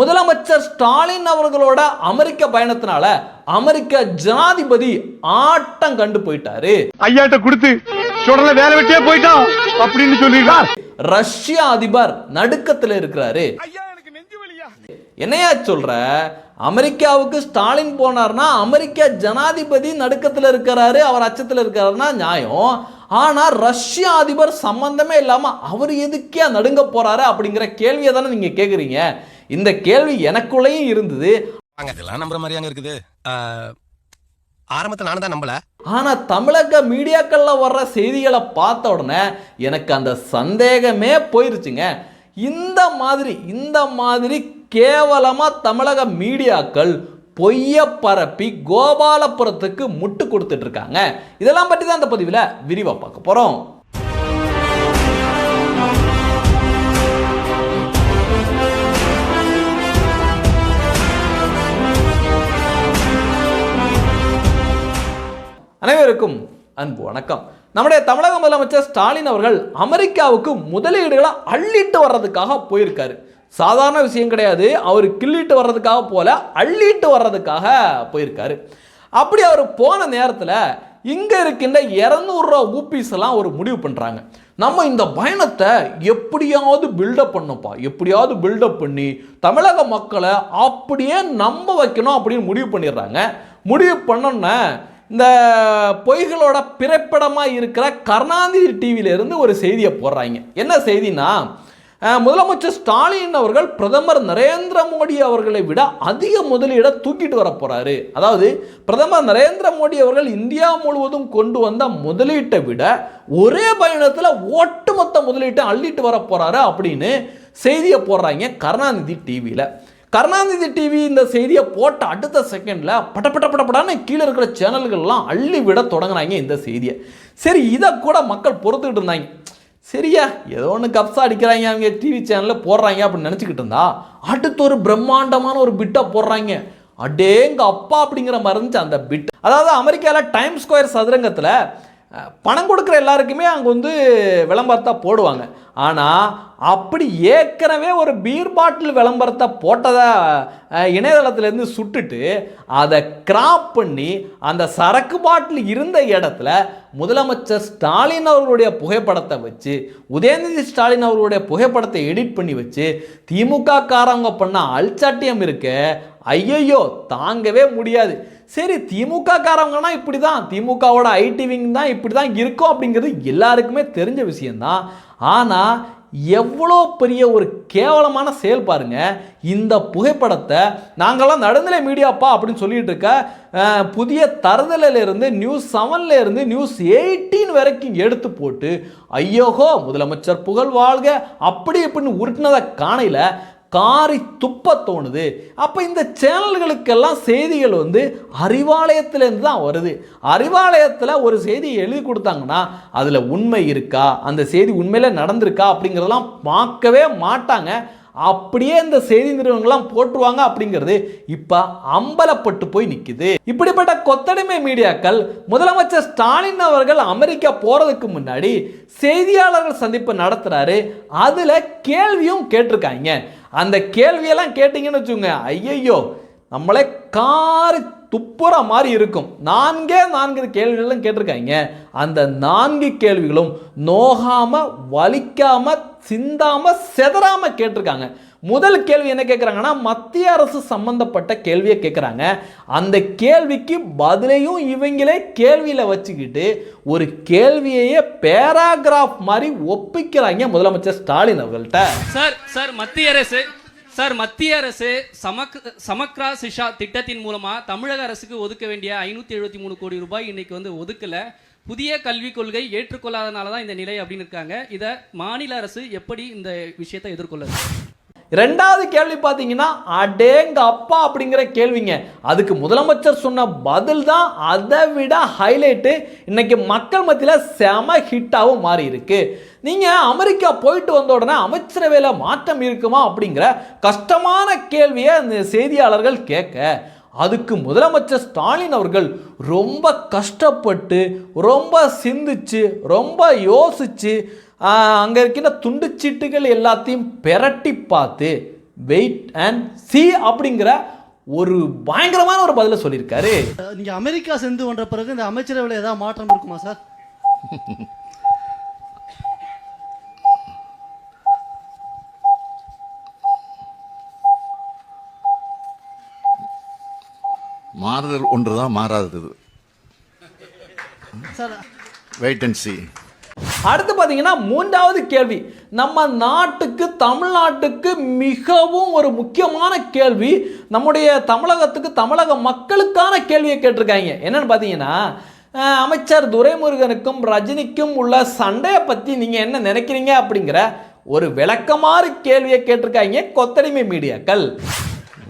முதலமைச்சர் ஸ்டாலின் அவர்களோட அமெரிக்க பயணத்தினால அமெரிக்க ஜனாதிபதி ஆட்டம் கண்டு போயிட்டாரு. ஐயாட்ட கொடுத்து சுடல வேலை வெட்டியே போயிட்டான் அப்படின்னு சொல்லிடுறார் ரஷ்ய அதிபர் நடுக்கத்துல இருக்கிறாரு. என்னையா சொல்ற? அமெரிக்காவுக்கு ஸ்டாலின் போனார்னா அமெரிக்க ஜனாதிபதி நடுக்கத்துல இருக்கிறாரு அவர் அச்சத்துல இருக்கிறாருன்னா நியாயம். ஆனா ரஷ்ய அதிபர் சம்பந்தமே இல்லாம அவர் எதுக்கே நடுங்க போறாரு அப்படிங்கிற கேள்வியை தானே நீங்க கேக்குறீங்க? இந்த கேள்வி எனக்குள்ளேயும் இருந்தது. இதெல்லாம் நம்புற மாதிரியாங்க இருக்குது. ஆரம்பத்தில் நானும் தான் நம்பல. ஆனா தமிழக மீடியாக்கள்ல வர்ற செய்திகளை பார்த்த உடனே எனக்கு அந்த சந்தேகமே போயிருச்சுங்க. இந்த மாதிரி இந்த மாதிரி கேவலமா தமிழக மீடியாக்கள் பொய்ய பரப்பி கோபாலபுரத்துக்கு முட்டு கொடுத்துட்டு இருக்காங்க. இதெல்லாம் பற்றி தான் இந்த பதிவில் விரிவாக பார்க்க போறோம். அனைவருக்கும் அன்பு வணக்கம். நம்முடைய தமிழக முதலமைச்சர் ஸ்டாலின் அவர்கள் அமெரிக்காவுக்கு முதலீடுகளை அள்ளிட்டு வர்றதுக்காக போயிருக்காரு. சாதாரண விஷயம் கிடையாது. அவர் கிள்ளிட்டு வர்றதுக்காக போல அள்ளிட்டு வர்றதுக்காக போயிருக்காரு. அப்படி அவர் போன நேரத்தில் இங்கே இருக்கின்ற இரநூறுவா ஊபிஸ் எல்லாம் ஒரு முடிவு பண்ணுறாங்க நம்ம இந்த பயணத்தை எப்படியாவது பில்டப் பண்ணப்பா எப்படியாவது பில்டப் பண்ணி தமிழக மக்களை அப்படியே நம்ப வைக்கணும் அப்படின்னு முடிவு பண்ணிடுறாங்க. முடிவு பண்ணோன்னே இந்த பொய்களோட பிறப்பிடமாக இருக்கிற கருணாநிதி டிவியிலேருந்து ஒரு செய்தியை போடுறாங்க. என்ன செய்தினா முதலமைச்சர் ஸ்டாலின் அவர்கள் பிரதமர் நரேந்திர மோடி அவர்களை விட அதிக முதலீடை தூக்கிட்டு வர போகிறாரு அதாவது பிரதமர் நரேந்திர மோடி அவர்கள் இந்தியா முழுவதும் கொண்டு வந்த முதலீட்டை விட ஒரே பயணத்தில் ஒட்டுமொத்த முதலீட்டை அள்ளிட்டு வர போகிறாரு அப்படின்னு செய்தியை போடுறாங்க கருணாநிதி டிவியில் கருணாநிதி டிவி இந்த செய்தியை போட்ட அடுத்த செகண்டில் பட படப்படான கீழே இருக்கிற சேனல்கள்லாம் அள்ளி விட தொடங்குறாங்க இந்த செய்தியை. சரி இதை கூட மக்கள் பொறுத்துக்கிட்டு இருந்தாங்க. சரியா ஏதோ ஒன்று கப்ஸா அடிக்கிறாங்க அவங்க டிவி சேனலில் போடுறாங்க அப்படின்னு நினச்சிக்கிட்டு இருந்தா அடுத்து ஒரு பிரம்மாண்டமான ஒரு பிட்டை போடுறாங்க. அடேங்க அப்பா அப்படிங்கிற மாதிரி இருந்துச்சு அந்த பிட் அதாவது அமெரிக்காவில் டைம் ஸ்கொயர் சதுரங்கத்தில் பணம் கொடுக்குற எல்லாருக்குமே அங்கே வந்து விளம்பரத்தை போடுவாங்க. ஆனால் அப்படி ஏற்கனவே ஒரு பீர் பாட்டில் விளம்பரத்தை போட்டதை இணையதளத்துலேருந்து இணையதளத்திலேருந்து சுட்டுட்டு அதை கிராப் பண்ணி அந்த சரக்கு பாட்டில் இருந்த இடத்துல முதலமைச்சர் ஸ்டாலின் அவர்களுடைய புகைப்படத்தை வச்சு உதயநிதி ஸ்டாலின் அவர்களுடைய புகைப்படத்தை எடிட் பண்ணி வச்சு திமுக காரங்க பண்ண அல்சாட்டியம் இருக்க ஐயையோ தாங்கவே முடியாது. சரி திமுக காரவங்கன்னா இப்படி தான் திமுகவோட ஐடி விங் தான் இப்படி தான் இருக்கும் அப்படிங்கிறது எல்லாருக்குமே தெரிஞ்ச விஷயந்தான் ஆனால் எவ்வளோ பெரிய ஒரு கேவலமான செயல் பாருங்க. இந்த புகைப்படத்தை நாங்கள்லாம் நடுநிலை மீடியாப்பா அப்படின்னு சொல்லிட்டு இருக்க புதிய தருதலையில நியூஸ் செவன்ல இருந்து நியூஸ் எயிட்டீன் வரைக்கும் எடுத்து போட்டு ஐயோகோ முதலமைச்சர் புகழ் வாழ்க அப்படி இப்படின்னு உருட்டினதை காணையில் காரி துப்ப தோணுது. அப்போ இந்த சேனல்களுக்கெல்லாம் செய்திகள் வந்து அறிவாலயத்திலேருந்து தான் வருது. அறிவாலயத்தில் ஒரு செய்தி எழுதி கொடுத்தாங்கன்னா அதில் உண்மை இருக்கா? அந்த செய்தி உண்மையில் நடந்திருக்கா? அப்படிங்கிறதெல்லாம் பார்க்கவே மாட்டாங்க. அப்படியே இந்த செய்தி நிறுவனங்கள்லாம் போட்டுருவாங்க அப்படிங்கிறது இப்போ அம்பலப்பட்டு போய் நிற்குது இப்படிப்பட்ட கொத்தடிமை மீடியாக்கள் முதலமைச்சர் ஸ்டாலின் அவர்கள் அமெரிக்கா போகிறதுக்கு முன்னாடி செய்தியாளர்கள் சந்திப்பு நடத்துகிறாரு அதில் கேள்வியும் கேட்டிருக்காங்க. அந்த கேள்வியெல்லாம் கேட்டிங்கன்னு வச்சுக்கோங்க. ஐயையோ நம்மளே காரி துப்புற மாதிரி இருக்கும். நான்கே நான்கு கேள்விகளும் கேட்டிருக்காங்க. அந்த நான்கு கேள்விகளும் நோகாமல் வலிக்காமல் சிந்தாமல் செதறாமல் கேட்டிருக்காங்க. முதல் கேள்வி என்ன கேட்குறாங்கன்னா மத்திய அரசு சம்பந்தப்பட்ட கேள்வியை கேட்குறாங்க அந்த கேள்விக்கு பதிலையும் இவங்களே கேள்வியில் வச்சுக்கிட்டு ஒரு கேள்வியையே பேராகிராஃப் மாதிரி ஒப்பிக்கிறாங்க முதலமைச்சர் ஸ்டாலின் அவர்கள்ட்ட. சார் சார் மத்திய அரசு சார் மத்திய அரசு சமக் சமக்ரா சிஷா திட்டத்தின் மூலமா தமிழக அரசுக்கு ஒதுக்க வேண்டிய ஐநூத்தி எழுபத்தி மூணு கோடி ரூபாய் இன்னைக்கு வந்து ஒதுக்கல. புதிய கல்விக் கொள்கை ஏற்றுக்கொள்ளாதனால தான் இந்த நிலை அப்படின்னு இருக்காங்க. இதை மாநில அரசு எப்படி இந்த விஷயத்தை எதிர்கொள்ளுது? ரெண்டாவது கேள்வி பார்த்தீங்கன்னா அடேங்க அப்பா அப்படிங்கிற கேள்விங்க. அதுக்கு முதலமைச்சர் சொன்ன பதில் தான் அதை விட ஹைலைட்டு இன்னைக்கு மக்கள் மத்தியில் செம ஹிட்டாகவும் மாறி இருக்கு. நீங்கள் அமெரிக்கா போயிட்டு வந்த உடனே அமைச்சரவையில் மாற்றம் இருக்குமா அப்படிங்கிற கஷ்டமான கேள்வியை அந்த செய்தியாளர்கள் கேட்க அதுக்கு முதலமைச்சர் ஸ்டாலின் அவர்கள் ரொம்ப கஷ்டப்பட்டு ரொம்ப சிந்திச்சு ரொம்ப யோசிச்சு அங்கே இருக்கின்ற துண்டுச்சீட்டுகள் எல்லாத்தையும் பெரட்டி பார்த்து வெயிட் அண்ட் சி அப்படிங்கிற ஒரு பயங்கரமான ஒரு பதிலை சொல்லியிருக்காரு. நீங்க அமெரிக்கா சென்று வந்த பிறகு இந்த அமைச்சரவையில் ஏதாவது மாற்றம் இருக்குமா சார்? மாறுதல் ஒன்று தான் மாறாதது. சார் வெயிட் அண்ட் சி அடுத்து பார்த்தீங்கன்னா மூன்றாவது கேள்வி. நம்ம நாட்டுக்கு தமிழ்நாட்டுக்கு மிகவும் ஒரு முக்கியமான கேள்வி. நம்முடைய தமிழகத்துக்கு தமிழக மக்களுக்கான கேள்வியை கேட்டிருக்காங்க. என்னன்னு பார்த்தீங்கன்னா அமைச்சர் துரைமுருகனுக்கும் ரஜினிக்கும் உள்ள சண்டையை பற்றி நீங்கள் என்ன நினைக்கிறீங்க அப்படிங்கிற ஒரு விளக்கமாறு கேள்வியை கேட்டிருக்காங்க கொத்தடிமை மீடியாக்கள்.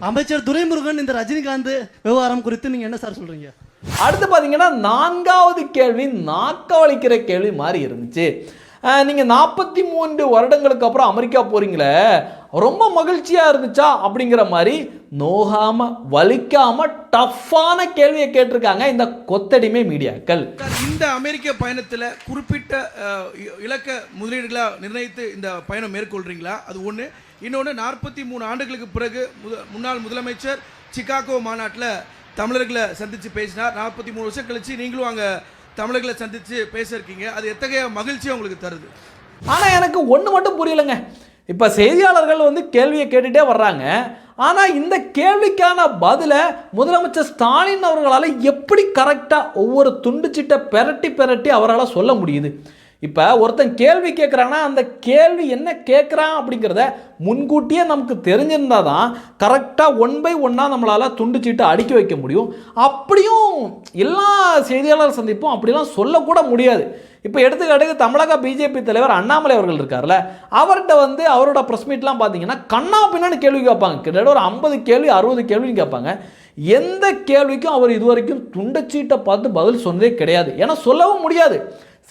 அமைச்சர் துரைமுருகன் இந்த ரஜினிகாந்த் விவகாரம் குறித்து நீங்க என்ன சார் சொல்றீங்க? அடுத்து பார்த்தீங்கன்னா நான்காவது கேள்வி நாக்க வலிக்கிற கேள்வி மாதிரி இருந்துச்சு. அஹ், நீங்க நாற்பத்தி மூன்று வருடங்களுக்கு அப்புறம் அமெரிக்கா போறீங்களே ரொம்ப மகிழ்ச்சியா இருந்துச்சா அப்படிங்கிற மாதிரி நோகாம வலிக்காம டஃப்பான கேள்வியை கேட்டிருக்காங்க இந்த கொத்தடிமை மீடியாக்கள். இந்த அமெரிக்க பயணத்துல குறிப்பிட்ட இலக்க முதலீடுகளா நிர்ணயித்து இந்த பயணம் மேற்கொள்றீங்களா? அது ஒண்ணு. இன்னொன்று நாற்பத்தி மூணு ஆண்டுகளுக்கு பிறகு முன்னாள் முதலமைச்சர் சிகாகோ மாநாட்டில் தமிழர்களை சந்தித்து பேசினார். நாற்பத்தி மூணு வருஷம் கழித்து நீங்களும் அங்கே தமிழர்களை சந்தித்து பேசியிருக்கீங்க. அது எத்தகைய மகிழ்ச்சியை உங்களுக்கு தருது? ஆனால் எனக்கு ஒன்று மட்டும் புரியலைங்க. இப்போ செய்தியாளர்கள் வந்து கேள்வியை கேட்டுகிட்டே வர்றாங்க. ஆனால் இந்த கேள்விக்கான பதிலை முதலமைச்சர் ஸ்டாலின் அவர்களால் எப்படி கரெக்டாக ஒவ்வொரு துண்டுச்சிட்டை பெரட்டி பெரட்டி அவரால் சொல்ல முடியுது? இப்போ ஒருத்தன் கேள்வி கேட்குறாங்கன்னா அந்த கேள்வி என்ன கேட்குறான் அப்படிங்கிறத முன்கூட்டியே நமக்கு தெரிஞ்சிருந்தால் தான் கரெக்டாக ஒன் பை ஒன்னாக நம்மளால் துண்டிச்சிட்டு அடுக்கி வைக்க முடியும். அப்படியும் எல்லா செய்தியாளர் சந்திப்பும் அப்படிலாம் சொல்லக்கூட முடியாது. இப்போ எடுத்துக்காட்டுக்கு தமிழக பிஜேபி தலைவர் அண்ணாமலை அவர்கள் இருக்கார்ல அவர்கிட்ட வந்து அவரோட ப்ரெஸ் மீட்லாம் பார்த்தீங்கன்னா கண்ணா பின்னான்னு கேள்வி கேட்பாங்க. கிட்டத்தட்ட ஒரு ஐம்பது கேள்வி அறுபது கேள்வின்னு கேட்பாங்க. எந்த கேள்விக்கும் அவர் இதுவரைக்கும் துண்டச்சீட்டை பார்த்து பதில் சொன்னதே கிடையாது. ஏன்னா சொல்லவும் முடியாது.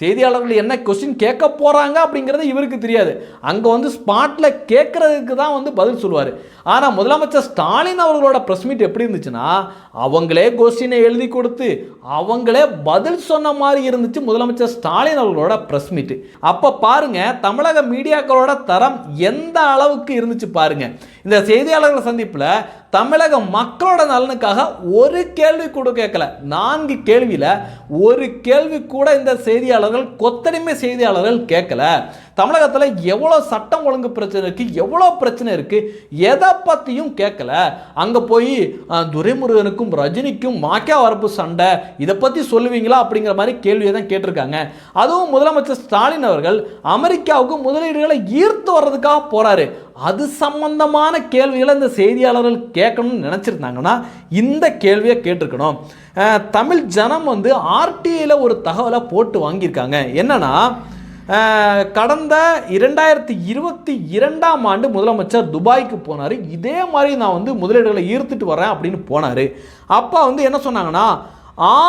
செய்தியாளர்கள் என்ன கொஸ்டின் கேட்க போகிறாங்க அப்படிங்கிறது இவருக்கு தெரியாது. அங்கே வந்து ஸ்பாட்டில் கேட்குறதுக்கு தான் வந்து பதில் சொல்லுவார். ஆனால் முதலமைச்சர் ஸ்டாலின் அவர்களோட ப்ரெஸ் மீட் எப்படி இருந்துச்சுன்னா அவங்களே கொஸ்டினை எழுதி கொடுத்து அவங்களே பதில் சொன்ன மாதிரி இருந்துச்சு முதலமைச்சர் ஸ்டாலின் அவர்களோட ப்ரெஸ் மீட்டு அப்போ பாருங்கள் தமிழக மீடியாக்களோட தரம் எந்த அளவுக்கு இருந்துச்சு பாருங்கள் இந்த செய்தியாளர்கள் சந்திப்பில் தமிழக மக்களோட நலனுக்காக ஒரு கேள்வி கூட கேட்கல. நான்கு கேள்வியில் ஒரு கேள்வி கூட இந்த செய்தியாளர்கள் கொத்தடிமை செய்தியாளர்கள் கேட்கல. தமிழகத்தில் எவ்வளோ சட்டம் ஒழுங்கு பிரச்சனை இருக்குது எவ்வளோ பிரச்சனை இருக்குது எதை பற்றியும் கேட்கல. அங்கே போய் துரைமுருகனுக்கும் ரஜினிக்கும் மாக்கா வரப்பு சண்டை இதை பற்றி சொல்லுவீங்களா அப்படிங்கிற மாதிரி கேள்வியை தான் கேட்டிருக்காங்க. அதுவும் முதலமைச்சர் ஸ்டாலின் அவர்கள் அமெரிக்காவுக்கு முதலீடுகளை ஈர்த்து வர்றதுக்காக போகிறாரு அது சம்பந்தமான கேள்விகளை இந்த செய்தியாளர்கள் கேட்கணும்னு நினச்சிருந்தாங்கன்னா இந்த கேள்வியை கேட்டிருக்கணும். தமிழ் ஜனம் வந்து ஆர்டிஐயில் ஒரு தகவலை போட்டு வாங்கியிருக்காங்க. என்னன்னா கடந்த இரண்டாயிரத்தி இருபத்தி இரண்டாம் ஆண்டு முதலமைச்சர் துபாய்க்கு போனார். இதே மாதிரி நான் வந்து முதலீடுகளை ஈர்த்துட்டு வரேன் அப்படின்னு போனார். அப்போ வந்து என்ன சொன்னாங்கன்னா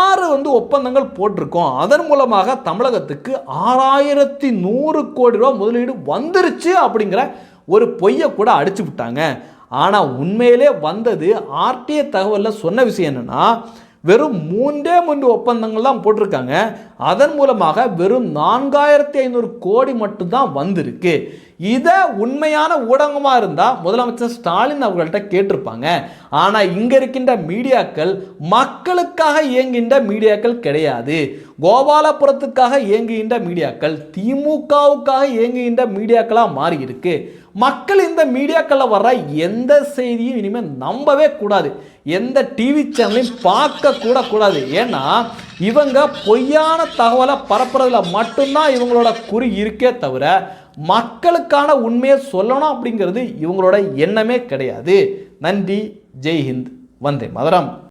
ஆறு வந்து ஒப்பந்தங்கள் போட்டிருக்கோம். அதன் மூலமாக தமிழகத்துக்கு ஆறாயிரத்தி நூறு கோடி ரூபா முதலீடு வந்துருச்சு அப்படிங்கிற ஒரு பொய்யை கூட அடிச்சு விட்டாங்க. ஆனால் உண்மையிலே வந்தது ஆர்டிஏ தகவலில் சொன்ன விஷயம் என்னென்னா வெறும் மூன்றே மூன்று ஒப்பந்தங்கள் தான் போட்டிருக்காங்க. அதன் மூலமாக வெறும் நான்காயிரத்தி ஐநூறு கோடி மட்டும்தான் வந்திருக்கு. இதை உண்மையான ஊடகமாக இருந்தால் முதலமைச்சர் ஸ்டாலின் அவர்கள்ட்ட கேட்டிருப்பாங்க. ஆனால் இங்கே இருக்கின்ற மீடியாக்கள் மக்களுக்காக இயங்குகின்ற மீடியாக்கள் கிடையாது. கோபாலபுரத்துக்காக இயங்குகின்ற மீடியாக்கள் திமுகவுக்காக இயங்குகின்ற மீடியாக்களாக மாறி இருக்கு. மக்கள் இந்த மீடியாக்களில் வர்ற எந்த செய்தியும் இனிமேல் நம்பவே கூடாது. எந்த டிவி சேனலையும் பார்க்க கூட கூடாது. ஏன்னா இவங்க பொய்யான தகவலை பரப்புறதுல மட்டும்தான் இவங்களோட குறி இருக்கே தவிர மக்களுக்கான உண்மையை சொல்லணும் அப்படிங்கிறது இவங்களோட எண்ணமே கிடையாது. நன்றி. ஜெய் ஹிந்த் வந்தே மதுரம்.